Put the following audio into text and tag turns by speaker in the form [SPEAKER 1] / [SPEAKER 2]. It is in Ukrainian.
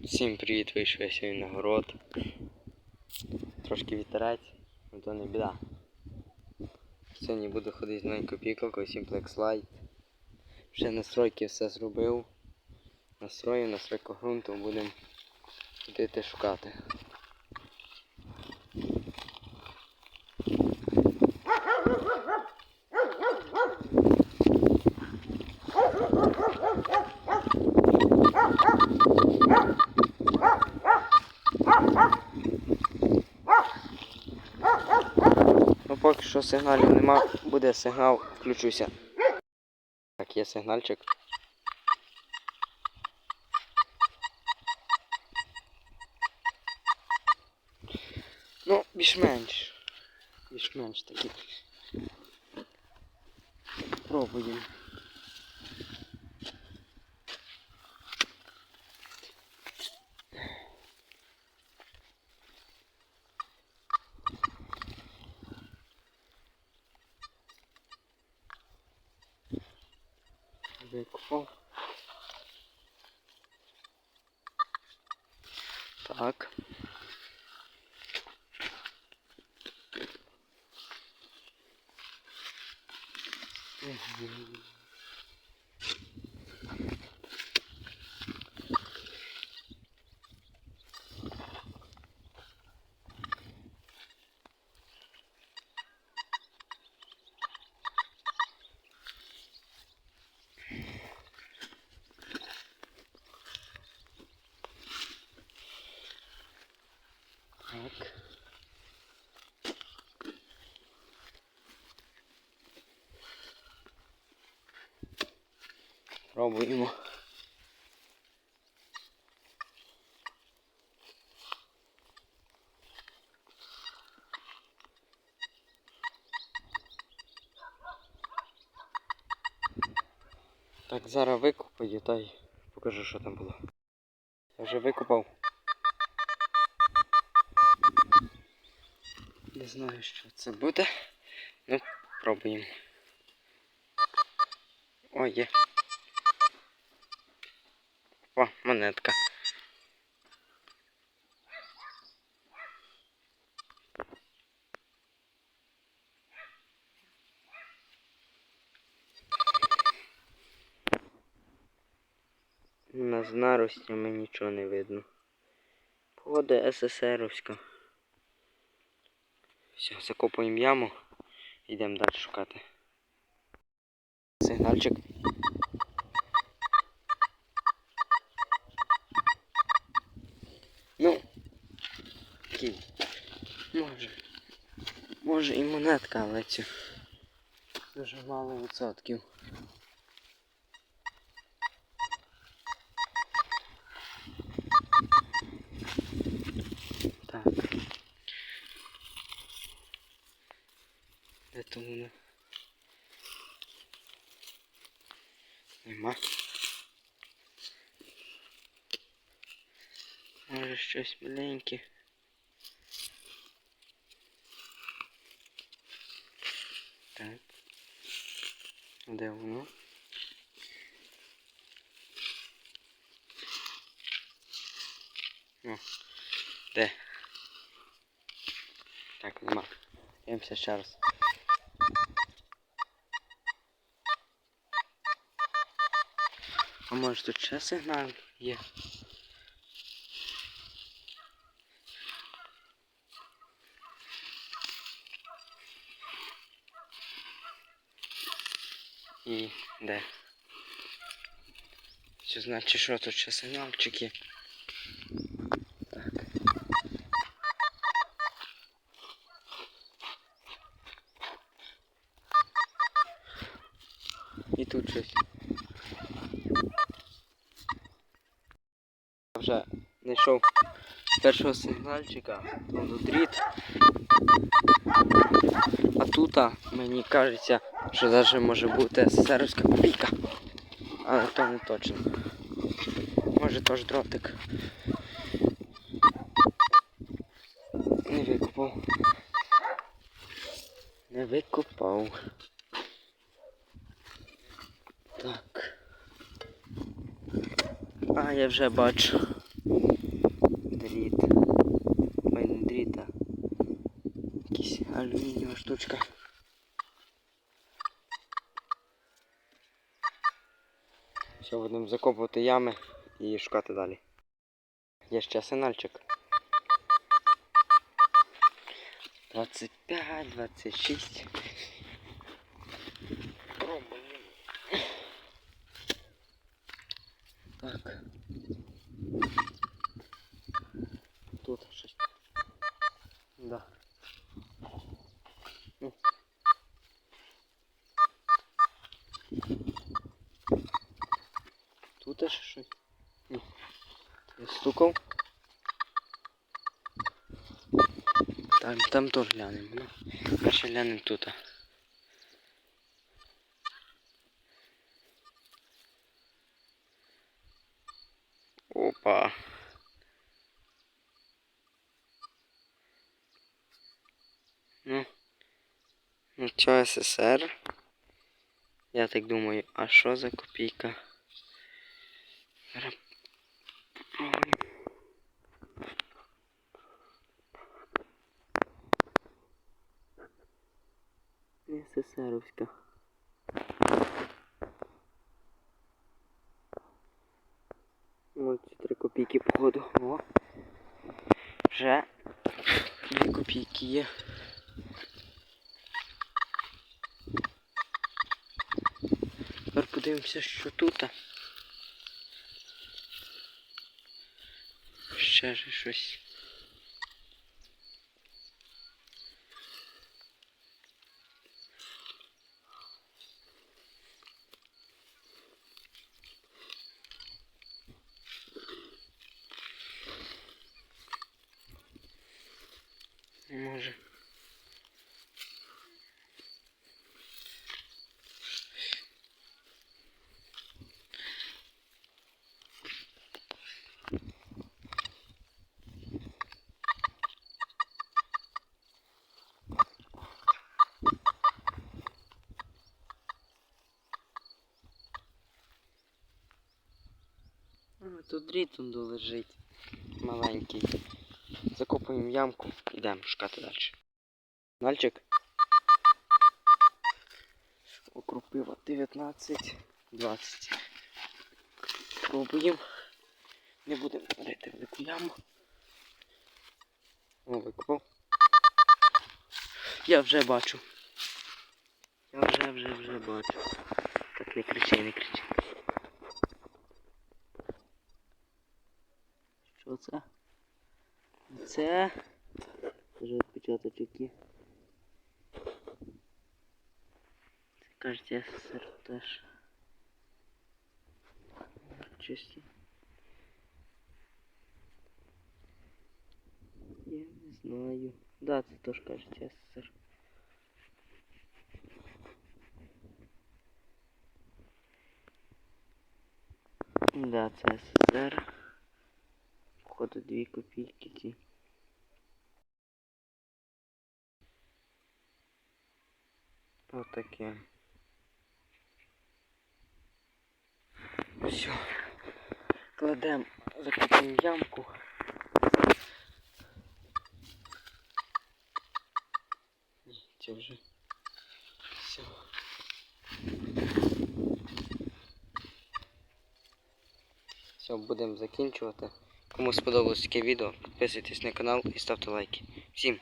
[SPEAKER 1] Всім привіт, вийшов я сьогодні на город. Трошки вітерець, але то не біда. Сьогодні буду ходити з новенькою пікалкою, Simplex Light. Вже настройки все зробив. Настрою, настройку ґрунту будемо ходити шукати. Поки що сигналів нема, буде сигнал, включуся. Так, є сигнальчик. Ну, більш-менш. Більш-менш такий. Пробуємо. Викопав. Так. Мгм. Пробуємо. Так, зараз викопаю та й покажу, що там було. Я вже викопав. Не знаю, що це буде. Ну, пробуємо. О, є. О, монетка. На з наростями нічого не видно. Погода СССРовська. Все, закопуємо яму. Йдемо далі шукати. Сигнальчик. Ну, такий. Може. Може і монетка, але цю. Дуже мало відсотків. Так. Де то воно? Нема. Може щось маленьке. Так. Де воно? О, де? Так, нема. Дивимося ще раз. А може тут ще сигнал є? І де? Що значить, що тут ще сигналчик є? Так. І тут щось. Я вже знайшов першого сигнальчика, тут дріт. А тут мені кажеться, що навіть може бути СССРівська копійка. Але то не точно. Може теж дротик. Не викупав. Не викупав. Так. А, я вже бачу. Дріт. Ой, не дріт. Якісь алюмінієва штучка. Все, будемо закопувати ями і шукати далі. Є ще сигнальчик. 25, 26. Пробуємо. Так. Тут щось. Да. Ну. Тут теж щось. Ну. Я стукав. Там, там теж глянемо. Ну. Перше глянемо тут. Опа. Ну, ну чо СССР? Я так думаю, а що за копійка? Зараз попробуємо. Не СССРовська. Ось ці три копійки походу. О. Вже дві копійки є. Тепер подивимося, що тут. Ще ж щось. Може. Тут дрітунду лежить маленький. Закопуємо ямку, йдемо шукати далі. Нальчик. Окропива 19, 20. Пробуємо. Не будемо рити велику яму. О, викопав. Я вже бачу. Я вже, вже, вже бачу. Так не кричи, не кричи. Що це? Це вже відпечаточок. Це кажеться СССР теж. Чисті. Я не знаю. Да, це теж кажеться СССР. Да, це СССР. Походу дві копійки ці. Отаке. Все. Кладемо, закопаємо ямку. Це вже. Все. Все, будемо закінчувати. Кому сподобалось таке відео, підписуйтесь на канал і ставте лайки. Всім